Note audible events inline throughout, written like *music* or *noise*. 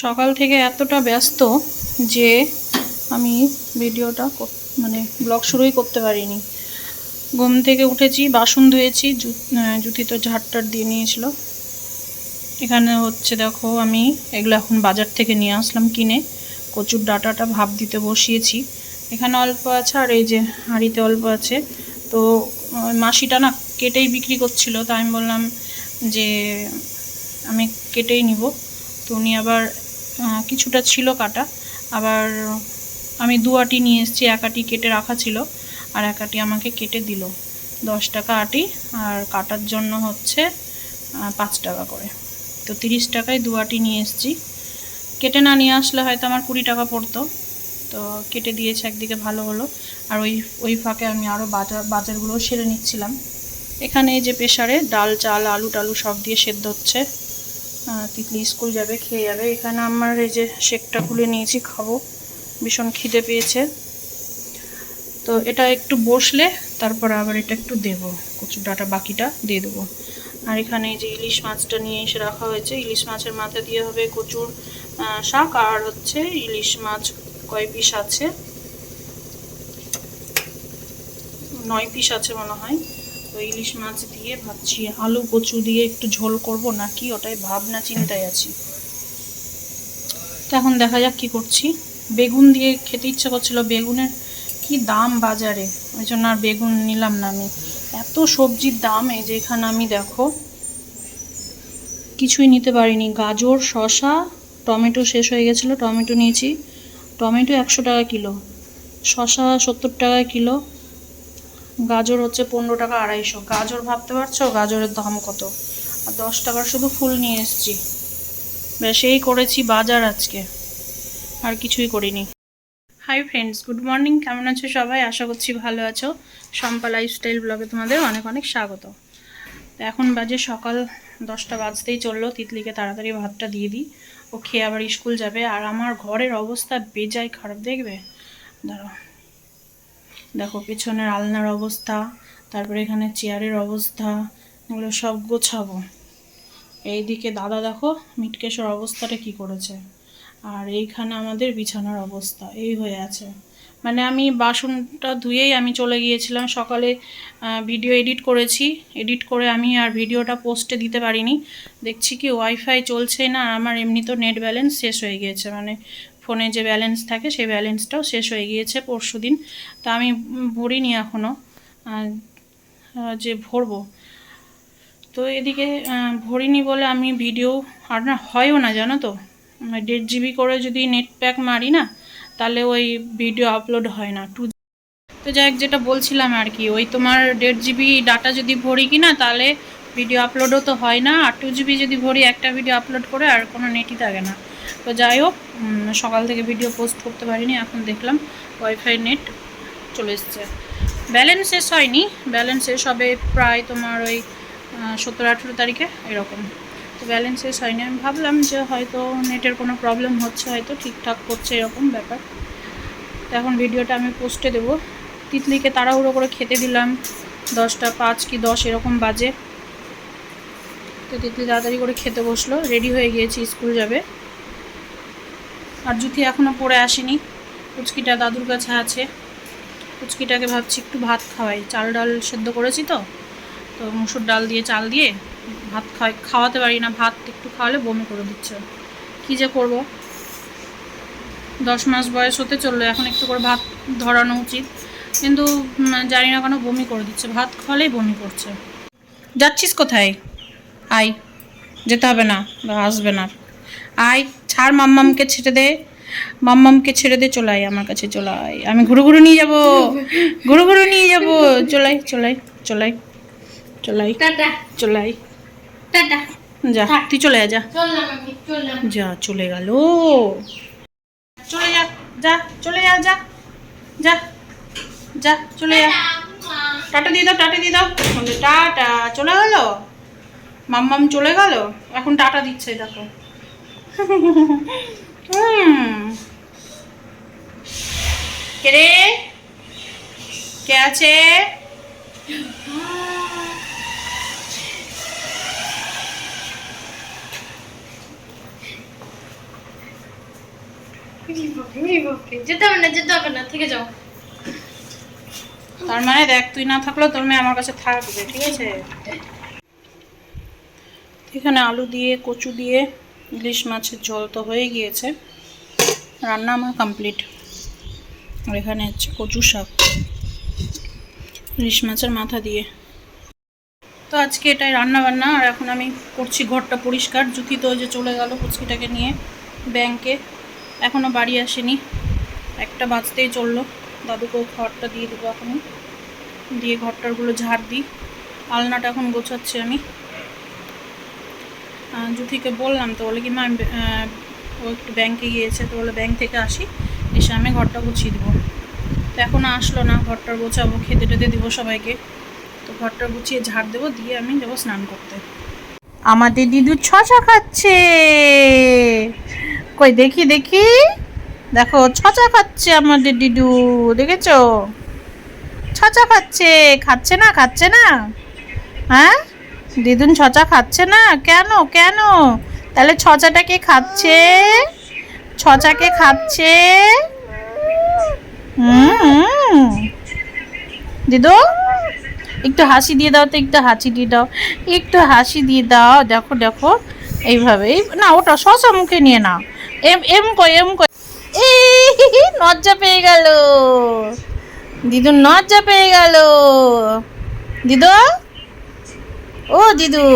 সকাল থেকে এতটা ব্যস্ত যে আমি ভিডিওটা মানে ব্লগ শুরুই করতে পারিনি। ঘুম থেকে উঠেছি, বাসন ধুয়েছি জুতি তো ঝাড়টার দিয়ে নিয়েছিল। এখানে হচ্ছে দেখো, আমি এগুলো এখন বাজার থেকে নিয়ে আসলাম কিনে। কচুর ডাটাটা ভাপ দিতে বসিয়েছি। এখানে অল্প আছে আর এই যে হাঁড়িতে অল্প আছে। তো মাসিটা না কেটেই বিক্রি করছিল, তাই আমি বললাম যে আমি কেটেই নিব। তো উনি আবার কিছুটা ছিল কাটা। আবার আমি দু আটি নিয়ে এসেছি, এক আটি কেটে রাখা ছিল আর এক আটি আমাকে কেটে দিল। দশ টাকা আটি আর কাটার জন্য হচ্ছে পাঁচ টাকা করে। তো তিরিশ টাকায় দু আটি নিয়ে এসেছি। কেটে না নিয়ে আসলে হয়তো আমার কুড়ি টাকা পড়তো। তো কেটে দিয়েছে, একদিকে ভালো হলো। আর ওই ওই ফাঁকে আমি আরও বাজার বাজারগুলোও সেরে নিচ্ছিলাম। এখানে যে প্রেশারে ডাল, চাল, আলু টালু সব দিয়ে সেদ্ধ হচ্ছে। তিতলি স্কুল যাবে, খেয়ে যাবে। এখানে আমার এই যে শেকটা খুলে নিয়েছি, খাব। ভীষণ খিদে পেয়েছে। তো এটা একটু বসলে, তারপর আবার এটা একটু দেবো। কচুর ডাটা বাকিটা দিয়ে দেবো। আর এখানে যে ইলিশ মাছটা নিয়ে এসে রাখা হয়েছে। ইলিশ মাছের মাথা দিয়ে হবে কচুর শাক, আর হচ্ছে ইলিশ মাছ কয় পিস আছে? নয় পিস আছে মনে হয়। তো ইলিশ মাছ দিয়ে ভাবছি আলু কচু দিয়ে একটু ঝোল করব নাকি? ওটাই ভাবনা, চিন্তায় আছি। তো এখন দেখা যাক কি করছি। বেগুন দিয়ে খেতে ইচ্ছে করছিল, বেগুনের কি দাম বাজারে? ওই জন্য আর বেগুন নিলাম না আমি। এত সবজির দাম, এই যে এখানে আমি দেখো, কিছুই নিতে পারিনি। গাজর, শসা, টমেটো শেষ হয়ে গেছিল, টমেটো নিয়েছি। টমেটো একশো টাকা কিলো, শসা সত্তর টাকা কিলো গাজর হচ্ছে পনেরো টাকা আড়াইশো। গাজর ভাবতে পারছ? গাজরের দাম কত? আর দশ টাকার শুধু ফুল নিয়ে এসেছি। ব্যাস, এই করেছি বাজার আজকে। আর কিছুই করিনি। হাই ফ্রেন্ডস গুড মর্নিং কেমন আছো সবাই? আশা করছি ভালো আছো। শম্পা লাইফস্টাইল ব্লগে তোমাদের অনেক অনেক স্বাগত। এখন বাজে সকাল দশটা বাজতেই চলল। তিতলিকে তাড়াতাড়ি ভাতটা দিয়ে দিই। ও খেয়ে আবার স্কুল যাবে। আর আমার ঘরের অবস্থা বেজায় খারাপ, দেখবে? দাঁড়াও। দেখো, পেছনের আলনার অবস্থা, তারপরে এখানে চেয়ারের অবস্থা, এগুলো সব গোছাবো। এইদিকে দাদা দেখো, মিটকেশের অবস্থাটা কি করেছে। আর এইখানে আমাদের বিছানার অবস্থা, এই হয়ে আছে। মানে আমি বাসনটা ধুয়েই আমি চলে গিয়েছিলাম। সকালে ভিডিও এডিট করেছি। এডিট করে আমি আর ভিডিওটা পোস্টে দিতে পারিনি। দেখছি কি, ওয়াইফাই চলছে না, আর আমার এমনি তো নেট ব্যালেন্স শেষ হয়ে গিয়েছে। মানে ফোনে যে ব্যালেন্স থাকে, সেই ব্যালেন্সটাও শেষ হয়ে গিয়েছে পরশু দিন। তা আমি ভরিনি এখনও যে ভরবো। তো এদিকে ভরিনি বলে আমি ভিডিও আর না, হয়ও না, জানো তো? দেড় জিবি করে যদি নেট প্যাক মারি না, তাহলে ওই ভিডিও আপলোড হয় না, টু তো যাই যেটা বলছিলাম আর কি, ওই তোমার দেড় জিবি ডাটা যদি ভরি কি না তাহলে ভিডিও আপলোডও তো হয় না। আর টু জিবি যদি ভরি একটা ভিডিও আপলোড করে, আর কোনো নেটই থাকে না। তো যাই হোক সকাল থেকে ভিডিও পোস্ট করতে পারিনি, এখন দেখলাম ওয়াইফাই নেট চলে এসছে। ব্যালেন্স শেষ হয়নি। ব্যালেন্স শেষ হবে প্রায় তোমার ওই সতেরো আঠেরো তারিখে, এরকম। তো ব্যালেন্স শেষ হয়নি। আমি ভাবলাম যে হয়তো নেটের কোনো প্রবলেম হচ্ছে, হয়তো ঠিকঠাক করছে, এরকম ব্যাপার। তো এখন ভিডিওটা আমি পোস্টে দেবো। তিতলিকে তাড়াহুড়ো করে খেতে দিলাম। দশটা পাঁচ কি দশ, এরকম বাজে। তো তিতলি তাড়াতাড়ি করে খেতে বসল। রেডি হয়ে গিয়েছি, স্কুল যাবে। আর জুতি এখনও পড়ে আসেনি। পুচকিটা দাদুর কাছে আছে। পুচকিটাকে ভাবছি একটু ভাত খাওয়াই। চাল ডাল সেদ্ধ করেছি তো। তো মুসুর ডাল দিয়ে চাল দিয়ে ভাত খাওয়াই। খাওয়াতে পারি না, ভাত একটু খাওয়ালে বমি করে দিচ্ছে। কী যে করব? দশ মাস বয়স হতে চলল, এখন একটু করে ভাত ধরানো উচিত। কিন্তু জানি না কেন বমি করে দিচ্ছে। ভাত খাওয়ালেই বমি করছে। যাচ্ছিস কোথায়? আয় যেতে হবে না আসবে না আয় ছাড় মাম্মামকে ছেড়ে দে মাম্মামকে ছেড়ে দে চলাই আমার কাছে চলাই আমি ঘুরু ঘুরু নিয়ে যাব ঘুরু ঘুরু নিয়ে যাব চলাই চলাই চলাই চলাই টাটা। চলাই টাটা। যা তুই চলে যা। যা চলে গেল। চলে যা যা চলে যা যা যা যা চলে যা। টাটা দিয়ে দাও টাটা দিয়ে দাও। টাটা চলে গেল? মাম্মাম চলে গেল? এখন টাটা দিচ্ছে দেখো। হুম। কে আছে। যেতে হবে না যেতে হবে না থেকে যাও। তার মানে দেখ তুই না থাকলেও তোর মেয়ে আমার কাছে থাকবে ঠিক আছে? এখানে আলু দিয়ে, কচু দিয়ে, ইলিশ মাছের ঝোল তো হয়ে গিয়েছে। রান্না আমার কমপ্লিট আর এখানে হচ্ছে কচু শাক, ইলিশ মাছের মাথা দিয়ে। তো আজকে এটাই রান্না বান্না আর এখন আমি করছি ঘরটা পরিষ্কার। জুতি তো যে চলে গেল পুচকিটাকে নিয়ে ব্যাংকে। এখনও বাড়ি আসেনি। একটা বাজতেই চলল। দাদুকেও ঘরটা দিয়ে দেবো এখনই। দিয়ে ঘরটারগুলো ঝাড় দিই। আলনাটা এখন গোছাচ্ছি আমি। জুথিকে বললাম, তো বলে কি, মা ও একটু ব্যাংকে গিয়েছে, তো বলে ব্যাংক থেকে আসি, এসে আমি ঘরটা গুছিয়ে দেবো। তো এখনও আসলো না, ঘরটা গোছাবো, খেতে টেতে দেবো সবাইকে। তো ঘরটা গুছিয়ে ঝাড় দেবো, দিয়ে আমি যাব স্নান করতে। আমাদের দিদু ছচা খাচ্ছে। কই, দেখি দেখি। দেখো ছচা খাচ্ছে আমাদের দিদু দেখেছ? ছচা খাচ্ছে খাচ্ছে না খাচ্ছে না? হ্যাঁ? দিদুন ছচা খাচ্ছে না? কেন? কেন? তাহলে ছচাটা কে খাচ্ছে? ছচাকে খাচ্ছে? দিদু, একটু হাসি দিয়ে দাও তো, একটু হাসি দিয়ে দাও। একটু হাসি দিয়ে দাও। দেখো দেখো, এইভাবে, এই- না, ওটা শশা মুখে নিয়ে নাও। এম এম কই এম কই? এই লজ্জা পেয়ে গেল। দিদু নজ্জা পেয়ে গেল। দিদু? ও দিদু।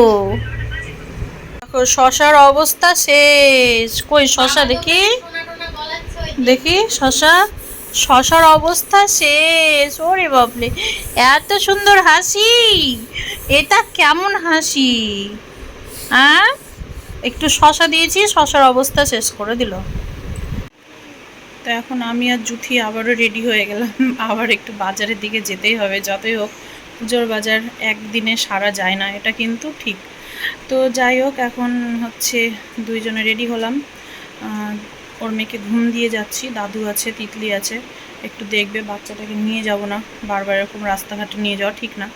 দেখো শশার অবস্থা শেষ। কই শশা দেখি? দেখি শশা? শশার অবস্থা শেষ। ওরে বাবলে এত সুন্দর হাসি। এটা কেমন হাসি? হ্যাঁ একটু শশা দিয়েছি শশার অবস্থা শেষ করে দিল। তো এখন আমি আর জুথি আবারও রেডি হয়ে গেলাম। আবার একটু বাজারের দিকে যেতেই হবে যতই হোক। পুজোর বাজার একদিনে সারা যায় না, এটা কিন্তু ঠিক। তো যাই হোক, এখন হচ্ছে দুইজনে রেডি হলাম। ওর মেয়েকে ঘুম দিয়ে যাচ্ছি, দাদু আছে, তিতলি আছে। একটু দেখবে, বাচ্চাটাকে নিয়ে যাব না। বারবার এরকম রাস্তাঘাটে নিয়ে যাওয়া ঠিক না।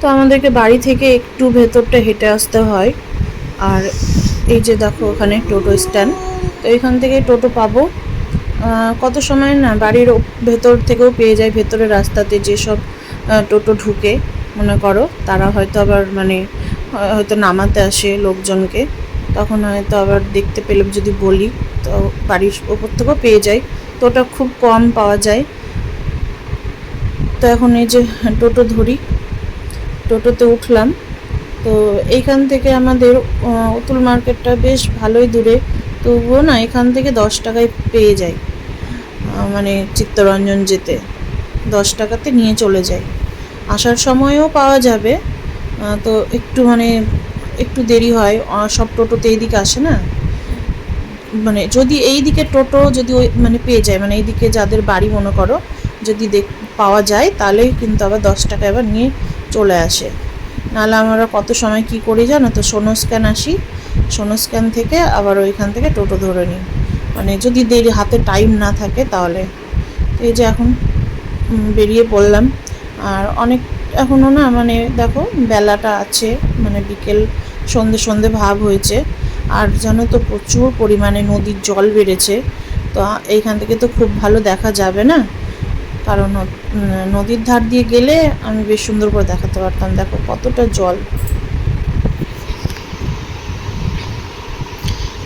তো আমাদেরকে বাড়ি থেকে একটু ভেতরটা হেঁটে আসতে হয়। আর এই যে দেখো, ওখানে টোটো স্ট্যান্ড। তো এখান থেকে টোটো পাবো। কত সময় না, বাড়ির ভেতর থেকেও পেয়ে যায়, ভেতরের রাস্তাতে যেসব টোটো ঢুকে, মনে করো। তারা হয়তো আবার মানে হয়তো নামাতে আসে লোকজনকে। তখন হয়তো আবার দেখতে পেলে যদি বলি, তো বাড়ির ওপর থেকেও পেয়ে যাই তো ওটা খুব কম পাওয়া যায়। তো এখন এই যে টোটো ধরি, টোটোতে উঠলাম। তো এইখান থেকে আমাদের অতুল মার্কেটটা বেশ ভালোই দূরে। তবুও না, এখান থেকে দশ টাকায় পেয়ে যাই মানে চিত্তরঞ্জন যেতে। দশ টাকাতে নিয়ে চলে যাই আসার সময়ও পাওয়া যাবে। তো একটু মানে একটু দেরি হয়। সব টোটোতে এইদিকে আসে না? মানে যদি এই দিকে টোটো যদি ওই মানে পেয়ে যায় মানে এইদিকে যাদের বাড়ি মনে করো, যদি দেখ, পাওয়া যায় তাহলে কিন্তু আবার দশ টাকা এবার নিয়ে চলে আসে। নাহলে আমরা কত সময় কি করি জানো তো? সোনো স্ক্যান আসি, সোনো স্ক্যান থেকে আবার ওইখান থেকে টোটো ধরে নিই। মানে যদি দেরি, হাতে টাইম না থাকে তাহলে। এই যে এখন বেরিয়ে পড়লাম। আর অনেক এখনও না মানে দেখো বেলাটা আছে মানে বিকেল সন্ধে সন্ধে ভাব হয়েছে। আর জানো তো প্রচুর পরিমাণে নদীর জল বেড়েছে। তো এইখান থেকে তো খুব ভালো দেখা যাবে না? কারণ নদীর ধার দিয়ে গেলে আমি বেশ সুন্দর করে দেখাতে পারতাম। দেখো কতটা জল।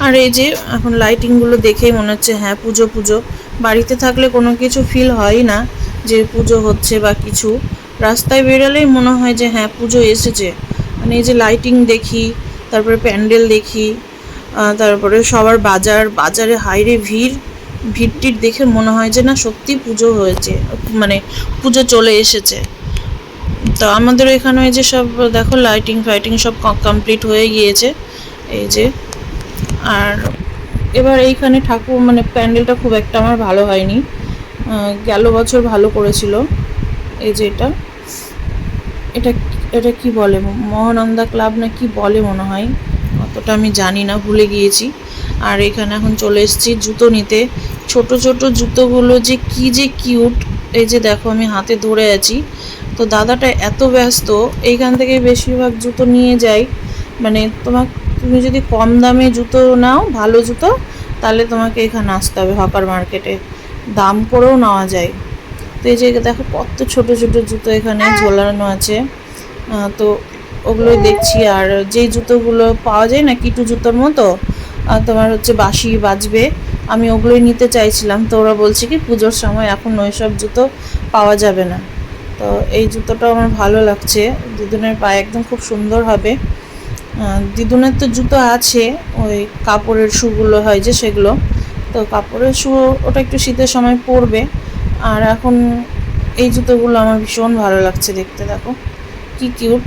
আর এই যে এখন লাইটিংগুলো দেখেই মনে হচ্ছে হ্যাঁ পুজো পুজো। বাড়িতে থাকলে কোনো কিছু ফিল হয় না। যে পুজো হচ্ছে বা কিছু, রাস্তায় বেরোলেই মনে হয় যে হ্যাঁ পুজো এসেছে। মানে এই যে লাইটিং দেখি, তারপরে প্যান্ডেল দেখি তারপরে সবার বাজার, বাজারে হাইরে ভিড় ভিড় টিড় দেখে মনে হয় যে না, সত্যি পুজো হয়েছে মানে পুজো চলে এসেছে। তো আমাদের এখানে যে সব, দেখো লাইটিং ফাইটিং সব কমপ্লিট হয়ে গিয়েছে। এই যে, আর এবার এইখানে ঠাকুর মানে প্যান্ডেলটা খুব একটা আমার ভালো হয়নি। গেল বছর ভালো করেছিল। এই যে এটা। এটা এটা কি বলে? মহানন্দা ক্লাব না কি বলে মনে হয়? অতটা আমি জানি না, ভুলে গিয়েছি। আর এখানে এখন চলে এসেছি জুতো নিতে। ছোট ছোট জুতোগুলো যে কি যে কিউট। এই যে দেখো, আমি হাতে ধরে আছি। তো দাদাটা এত ব্যস্ত, এইখান থেকে বেশিরভাগ জুতো নিয়ে যাই মানে তোমার তুমি যদি কম দামে জুতো নাও, ভালো জুতো, তাহলে তোমাকে এখানে আসতে হবে হকার মার্কেটে। দাম করেও নেওয়া যায়। তো এই যে দেখো কত ছোট ছোট জুতো এখানে ঝোলানো আছে। তো ওগুলোই দেখছি। আর যেই জুতোগুলো পাওয়া যায় না কিটু জুতোর মতো আহ, তোমার হচ্ছে বাসি বাজবে। আমি ওগুলোই নিতে চাইছিলাম। তো ওরা বলছে কি পুজোর সময় এখন ওইসব জুতো পাওয়া যাবে না। তো এই জুতোটাও আমার ভালো লাগছে। দিদুনের পায়ে একদম খুব সুন্দর হবে। দিদুনের তো জুতো আছে ওই কাপড়ের শুগুলো হয় যে সেগুলো। তো কাপড়ের শু ওটা একটু শীতের সময় পরবে। আর এখন এই জুতোগুলো আমার ভীষণ ভালো লাগছে দেখতে, দেখো কি কিউট।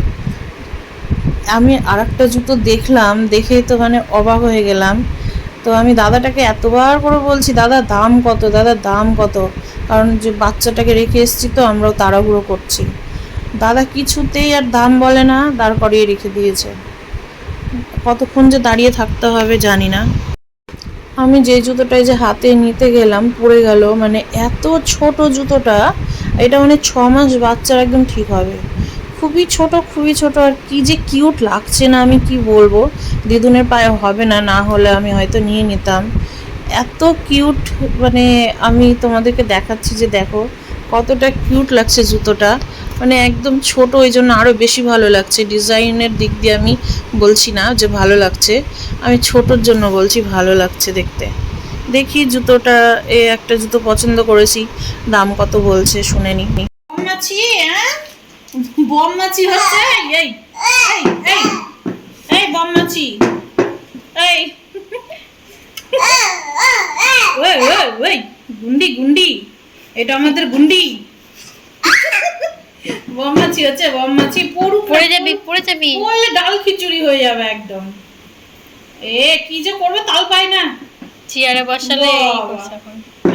আমি আর একটা জুতো দেখলাম দেখে তো মানে অবাক হয়ে গেলাম। তো আমি দাদাটাকে এতবার করে বলছি, দাদা, দাম কত? দাদা, দাম কত? কারণ যে বাচ্চাটাকে রেখে এসেছি তো, আমরাও তাড়াহুড়ো করছি। দাদা কিছুতেই আর দাম বলে না, দাঁড় করিয়ে রেখে দিয়েছে। কতক্ষণ যে দাঁড়িয়ে থাকতে হবে জানি না। আমি যে জুতোটাই যে হাতে নিতে গেলাম পড়ে গেল মানে এত ছোট জুতোটা, এটা মানে ছ মাস বাচ্চার একদম ঠিক হবে। খুবই ছোট খুবই ছোট, আর কি যে কিউট লাগছে না, আমি কি বলব? দিদুনের পায়ে হবে না না হলে আমি হয়তো নিয়ে নিতাম। এত কিউট মানে আমি তোমাদেরকে দেখাচ্ছি যে দেখো, কতটা কিউট লাগছে জুতোটা। মানে একদম ছোট, ওই জন্য আরও বেশি ভালো লাগছে। ডিজাইনের দিক দিয়ে আমি বলছি না যে ভালো লাগছে। আমি ছোটোর জন্য বলছি ভালো লাগছে দেখতে। দেখি জুতোটা, এ একটা জুতো পছন্দ করেছি। দাম কত বলছে শুনে নি। হ্যাঁ? হচ্ছে? এই এই এই ওই, গুন্ডি গুন্ডি। এটা আমাদের গুন্ডি। বম্মাছি হচ্ছে বম্মাছি পড়ু পড়ে যাবি পড়ে যাবি। পড়লে ডাল খিচুড়ি হয়ে যাবে একদম। এ কি যে করবে তাল পাই না। চেয়ারে বসালে।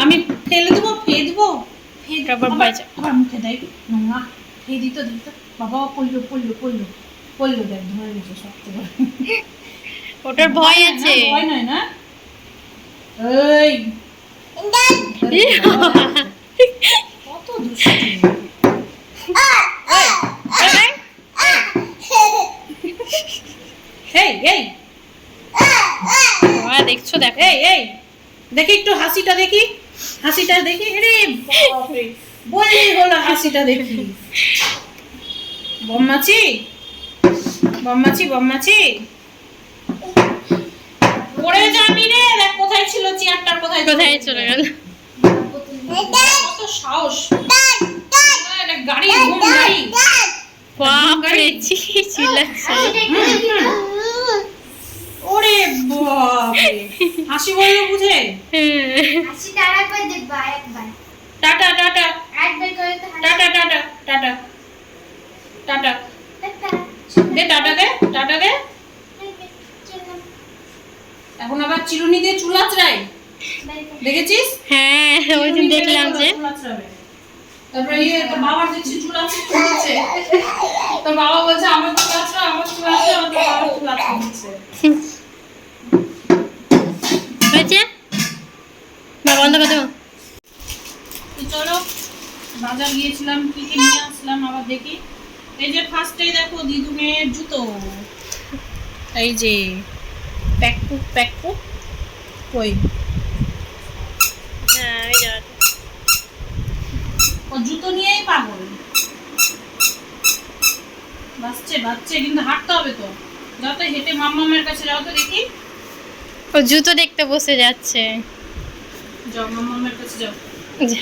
আমি ফেলে দেবো ফেলে দেবো? ফেলে তারপর মুখে নোংরা ফেলে দিত দিত। বাবা পড়ল পড়ল পড়ল। পড়ল দেখ ধরে থেকে ওটার ভয় আছে। ভয় নয় না? এই। কত দুষ্টি এই এই বাবা, দেখছ দেখো। এই এই দেখি একটু হাসিটা দেখি। হাসিটা দেখি। রে বললেই হলো হাসিটা দেখি। বম্মাচি। বম্মাচি বম্মাচি। পড়ে যাবি রে। দেখ কোথায় ছিল চেয়ারটা কোথায় কোথায় চলে গেল? কত সাহস। গাড়ি ঘুম গাড়ি। বাপরে চিল্লাচ্ছে ওরে বাপরে। হাসি বলল বুঝে? হ্যাঁ। Tata tata. Tata tata tata. Tata. দে টাটা দে টাটা দে। এখন আবার চিরুনি দিয়ে চুল আঁচড়াই দেখেছিস? হ্যাঁ ওই দিন দেখলাম যে। তারপরে ইয়ে তোর বাবার দেখছি চুল দিচ্ছে তোর বাবা বলছে আমার চুল আঁচড়া আমার চুল আঁচড়া আমার তোর বাবার চুল আঁচড়ে দিচ্ছে হয়েছে? না বন্ধ করে দেবো। তো চলো বাজার গিয়েছিলাম কি কি নিয়ে আসলাম আবার দেখি। এই যে ফার্স্টেই দেখো দিদুনের জুতো। এই যে প্যাকপু প্যাকপু কই হ্যাঁ ওই জায়গাটা ও জুতো নিয়েই পাগল। বাচ্চে বাচ্চে কিন্তু হাঁটতে হবে তো। যাও তো হেঁটে মাম্মামের কাছে যাও তো দেখি। ও জুতো দেখতে বসে যাচ্ছে। যাও মাম্মামের কাছে যাও। যা,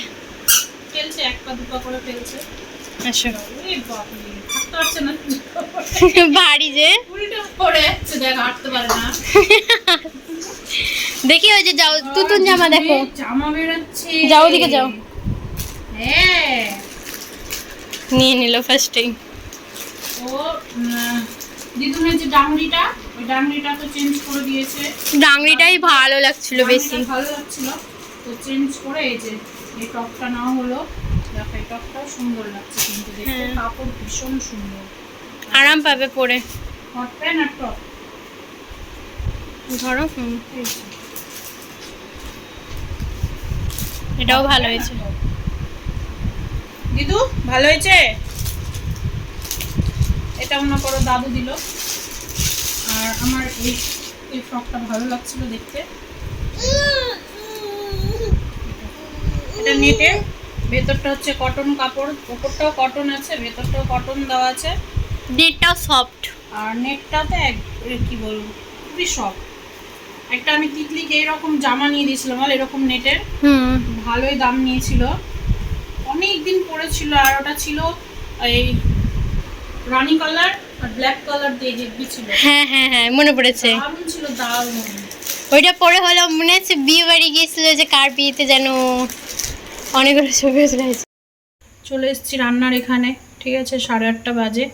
ফেলছে এক পা দু পা করে ফেলছে আসো। হাঁটতে পারছে না। *laughs* বাড়ি যে। উল্টো পড়ে যাচ্ছে দেখ হাঁটতে পারে না। *laughs* দেখি ওই যে যাও তুতুন জামা দেখো। জামা বেরোচ্ছে। যাও ওদিকে যাও। হ্যাঁ। নিয়ে নিল ফার্স্টেই ও দিদুনের যে ডাংরিটা ওই ডাংরিটা তো চেঞ্জ করে দিয়েছে। ডাংরিটাই ভালো লাগছিল বেশি। ভালো লাগছিল তো চেঞ্জ করে এই যে এই টপটা হলো। দেখো এই টপটাও সুন্দর লাগছে কিন্তু দেখতে। হ্যাঁ। কাপড় ভীষণ সুন্দর। আরাম পাবে পরে। হট প্যান্ট আর টপ ধরো। এটাও ভালো হয়েছে। দিদু ভালো হয়েছে? এটা মনে করো দাদু দিল। আর আমার এই এই ফ্রকটা ভালো লাগছিল দেখতে। এটা নেটের ভেতরটা হচ্ছে কটন কাপড়। উপরটাও কটন আছে ভেতরটাও কটন দেওয়া আছে। ডেটটাও সফট আর নেটটাতে এক কি বলব খুবই সফট একটা আমি তিতলিকে এরকম জামা নিয়ে দিয়েছিলাম এরকম নেটের। হুম। ভালোই দাম নিয়েছিল। অনেক দিন পরেছিল আর ওটা ছিল এই রানি কালার আর ব্ল্যাক কালার দিয়ে হেভি ছিল। হ্যাঁ হ্যাঁ হ্যাঁ মনে পড়েছে। দারুণ ছিল দারুণ। ওইটা পরে হলো মনে আছে বিয়ে বাড়ি গিয়েছিল যে কার বিয়েতে যেন অনেকগুলো ছবি চলে চলে এসেছি রান্নার এখানে ঠিক আছে সাড়ে আটটা বাজে।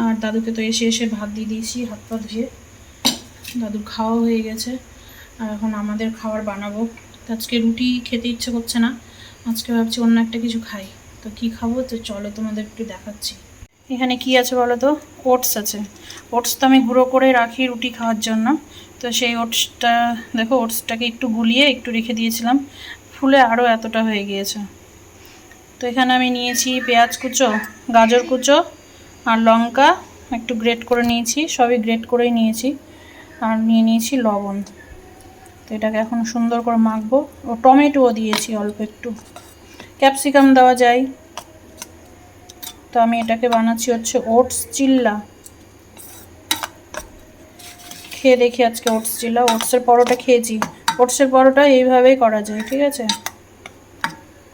আর দাদুকে তো এসে এসে ভাত দিয়ে দিয়েছি হাত পা ধুয়ে। দাদুর খাওয়া হয়ে গেছে আর এখন আমাদের খাবার বানাবো। তো আজকে রুটি খেতে ইচ্ছে করছে না। আজকে ভাবছি অন্য একটা কিছু খাই। তো কি খাব? তো চলো তোমাদের একটু দেখাচ্ছি। এখানে কি আছে বলো তো? ওটস আছে। ওটস তো আমি গুঁড়ো করে রাখি রুটি খাওয়ার জন্য। তো সেই ওটসটা, দেখো ওটসটাকে একটু গুলিয়ে একটু রেখে দিয়েছিলাম। ফুলে আরও এতটা হয়ে গিয়েছে। তো এখানে আমি নিয়েছি পেঁয়াজ কুচো, গাজর কুচো আর লঙ্কা। একটু গ্রেট করে নিয়েছি। সবই গ্রেট করেই নিয়েছি। আর নিয়ে নিয়েছি লবণ। তো এটাকে এখন সুন্দর করে মাখবো। ও টমেটোও দিয়েছি অল্প একটু। ক্যাপসিকাম দেওয়া যায়। তো আমি এটাকে বানাচ্ছি হচ্ছে ওটস চিল্লা। খেয়ে দেখি আজকে ওটস চিল্লা। ওটসের পরোটা খেয়েছি। ওটসের পরোটা এইভাবেই করা যায়, ঠিক আছে?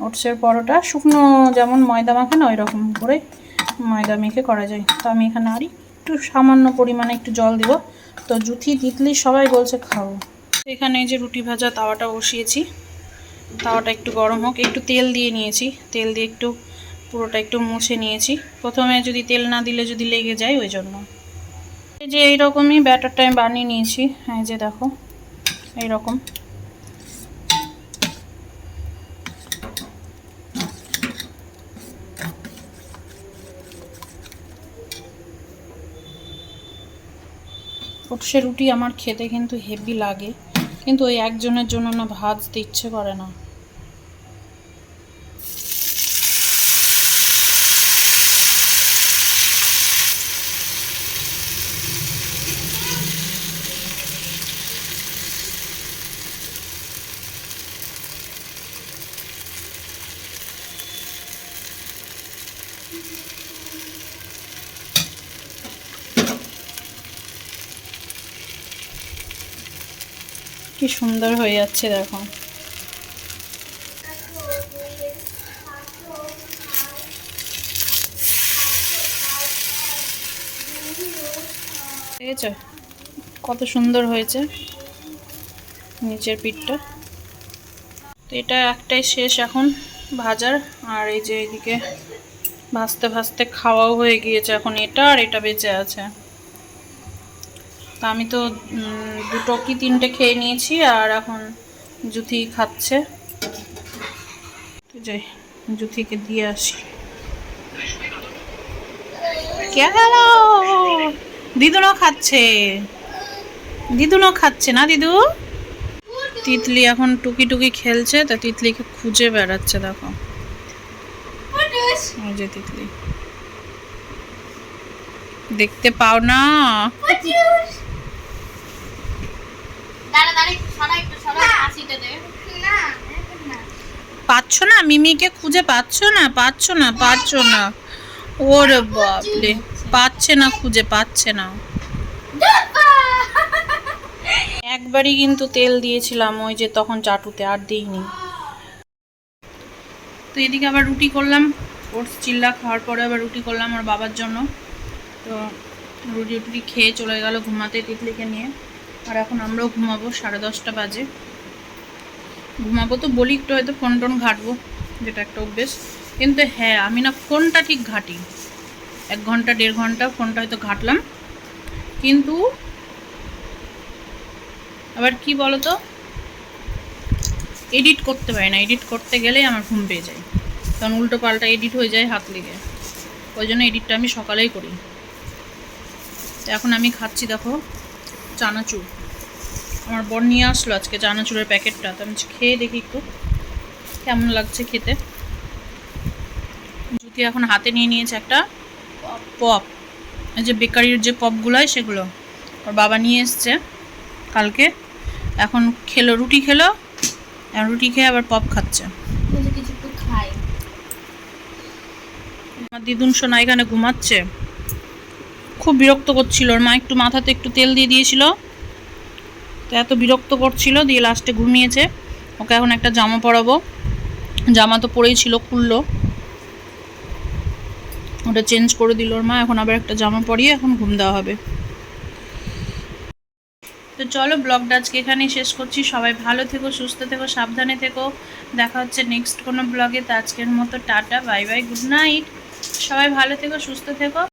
ওটসের পরোটা শুকনো যেমন ময়দা মাখে না ওই রকম করে ময়দা মেখে করা যায়। তো আমি এখানে আর একটু সামান্য পরিমাণে একটু জল দিব। তো জুথি তিতলি সবাই বলছে খাও। এখানে যে রুটি ভাজা তাওয়াটা বসিয়েছি। তাওয়াটা একটু গরম হোক, একটু তেল দিয়ে নিয়েছি। তেল দিয়ে একটু পুরোটা একটু মুছে নিয়েছি। প্রথমে যদি তেল না দিলে যদি লেগে যায়, ওই জন্য। এই যে এইরকমই ব্যাটারটা আমি বানিয়ে নিয়েছি। এই যে দেখো, এইরকম। ওটসের রুটি আমার খেতে কিন্তু হেভি লাগে। কিন্তু ওই একজনের জন্য না ভাত দিচ্ছে করে না। কি সুন্দর হয়ে যাচ্ছে, দেখো। ঠিক আছে কত সুন্দর হয়েছে নিচের পিঠটা। তো এটা একটাই শেষ এখন ভাজার আর এই যে এদিকে ভাজতে ভাজতে খাওয়াও হয়ে গিয়েছে এখন এটা, আর এটা বেঁচে আছে। তা আমি তো দুটো কি তিনটে খেয়ে নিয়েছি আর এখন জুথি খাচ্ছে। তো যাই, জুথিকে দিয়ে আসি। কে গেল দিদুনও খাচ্ছে। দিদুনও খাচ্ছে না দিদু? তিতলি এখন টুকি টুকি খেলছে, তা তিতলিকে খুঁজে বেড়াচ্ছে, দেখো। যে তিতলি। দেখতে পাও না। পাচ্ছ না? মিমিকে খুঁজে পাচ্ছ না? পাচ্ছ না? পাচ্ছ না? ওরে বাপরে। পাচ্ছে না খুঁজে পাচ্ছে না। একবারই কিন্তু তেল দিয়েছিলাম ওই যে তখন চাটুতে আর দিইনি। তো এদিকে আবার রুটি করলাম। ওটস চিল্লা খাওয়ার পরে আবার রুটি করলাম আমার বাবার জন্য। তো রুটি টুটি খেয়ে চলে গেল ঘুমাতে তিতলিকে নিয়ে। আর এখন আমরাও ঘুমাবো, সাড়ে দশটা বাজে। ঘুমাবো তো, বলি একটু হয়তো ফোন টোন ঘাটবো, যেটা একটা অভ্যেস। কিন্তু হ্যাঁ আমি না ফোনটা ঠিক ঘাটি। এক ঘণ্টা, দেড় ঘণ্টা ফোনটা হয়তো ঘাটলাম। কিন্তু আবার কি বলো তো এডিট করতে পারি না। এডিট করতে গেলেই আমার ঘুম পেয়ে যায়। কারণ উল্টো পাল্টা এডিট হয়ে যায় হাত লেগে। ওই জন্য এডিটটা আমি সকালেই করি। এখন আমি খাচ্ছি, দেখো, চানাচুর। আমার বর নিয়ে আসলো আজকে চানাচুরের প্যাকেটটা তো আমি খেয়ে দেখি একটু কেমন লাগছে খেতে। যদি এখন হাতে নিয়ে নিয়েছে একটা পপ এই যে বেকারির যে পপগুলো হয় সেগুলো। ওর বাবা নিয়ে এসছে কালকে। এখন খেলো রুটি খেলো রুটি খেয়ে আবার পপ খাচ্ছে। আমার দিদুন সোনা এখানে ঘুমাচ্ছে। খুব বিরক্ত করছিল। ওর মা একটু মাথাতে একটু তেল দিয়ে দিয়েছিল। তো এত বিরক্ত করছিল দিয়ে লাস্টে ঘুমিয়েছে। ওকে এখন একটা জামা পরাবো। জামা তো পরেই ছিল, খুললো। ওটা চেঞ্জ করে দিল ওর মা, এখন আবার একটা জামা পরিয়ে এখন ঘুম দেওয়া হবে। তো চলো ব্লগটা আজকে এখানেই শেষ করছি। সবাই ভালো থেকো, সুস্থ থেকো, সাবধানে থেকো। দেখা হচ্ছে নেক্সট কোনো ব্লগে। তো আজকের মতো tata bye bye good night সবাই ভালো থেকো, সুস্থ থেকো।